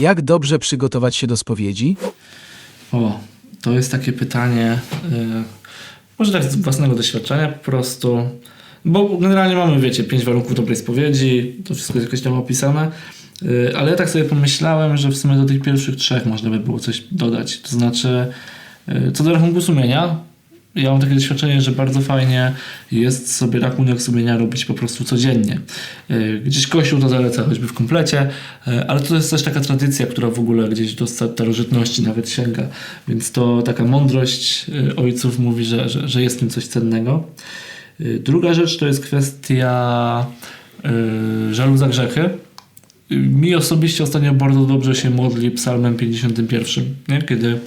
Jak dobrze przygotować się do spowiedzi? O, to jest takie pytanie, y, może tak z własnego doświadczenia po prostu, bo generalnie mamy, wiecie, pięć warunków dobrej spowiedzi, to wszystko jest jakoś tam opisane, y, ale ja tak sobie pomyślałem, że w sumie do tych pierwszych trzech można by było coś dodać, to znaczy y, co do rachunku sumienia, ja mam takie doświadczenie, że bardzo fajnie jest sobie rachunek sumienia robić po prostu codziennie. Yy, Gdzieś Kościół to zaleca choćby w komplecie, yy, ale to jest też taka tradycja, która w ogóle gdzieś do starożytności nawet sięga. Więc to taka mądrość yy, ojców mówi, że, że, że jest w tym coś cennego. Druga rzecz to jest kwestia żalu za grzechy. Mi osobiście ostatnio bardzo dobrze się modli psalmem 51, nie? kiedy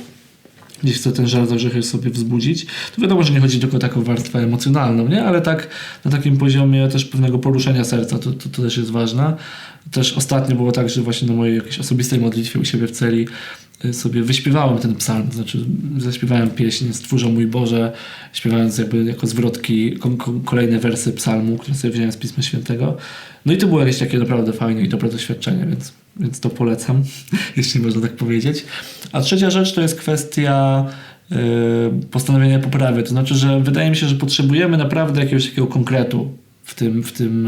gdzieś chce ten żal za grzechy sobie wzbudzić, to wiadomo, że nie chodzi tylko o taką warstwę emocjonalną, nie? ale tak na takim poziomie też pewnego poruszenia serca, to, to, to też jest ważne. Też ostatnio było tak, że właśnie na mojej jakiejś osobistej modlitwie u siebie w celi y, sobie wyśpiewałem ten psalm, znaczy zaśpiewałem pieśń Stwórzo mój Boże, śpiewając jakby jako zwrotki ko- ko- kolejne wersy psalmu, które sobie wziąłem z Pisma Świętego. No i to było jakieś takie naprawdę fajne i dobre doświadczenie, więc, więc to polecam, jeśli można tak powiedzieć. A trzecia rzecz to jest kwestia yy, postanowienia poprawy. To znaczy, że wydaje mi się, że potrzebujemy naprawdę jakiegoś takiego konkretu w tym, w tym,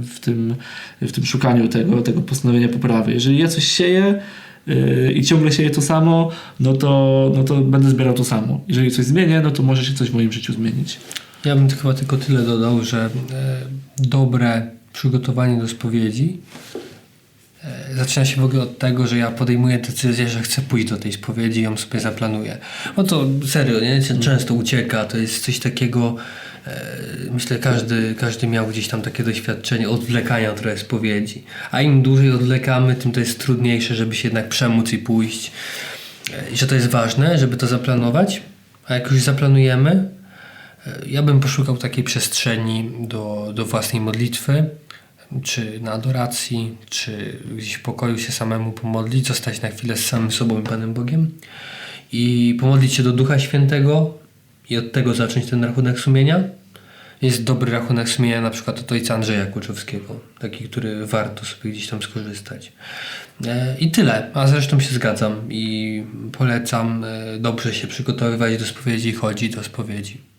yy, w tym, w tym szukaniu tego, tego postanowienia poprawy. Jeżeli ja coś sieję yy, i ciągle sieję to samo, no to, no to będę zbierał to samo. Jeżeli coś zmienię, no to może się coś w moim życiu zmienić. Ja bym chyba tylko tyle dodał, że e, dobre przygotowanie do spowiedzi e, zaczyna się w ogóle od tego, że ja podejmuję decyzję, że chcę pójść do tej spowiedzi i ją sobie zaplanuję. No to serio, nie? Czę- Często ucieka, to jest coś takiego, e, myślę, każdy, każdy miał gdzieś tam takie doświadczenie odwlekania trochę spowiedzi. A im dłużej odwlekamy, tym to jest trudniejsze, żeby się jednak przemóc i pójść. E, I że to jest ważne, żeby to zaplanować, a jak już zaplanujemy, ja bym poszukał takiej przestrzeni do, do własnej modlitwy, czy na adoracji, czy gdzieś w pokoju się samemu pomodlić, zostać na chwilę z samym sobą i Panem Bogiem i pomodlić się do Ducha Świętego i od tego zacząć ten rachunek sumienia. Jest dobry rachunek sumienia na przykład od ojca Andrzeja Kuczowskiego, taki, który warto sobie gdzieś tam skorzystać. E, I tyle, a zresztą się zgadzam i polecam e, dobrze się przygotowywać do spowiedzi i chodzić do spowiedzi.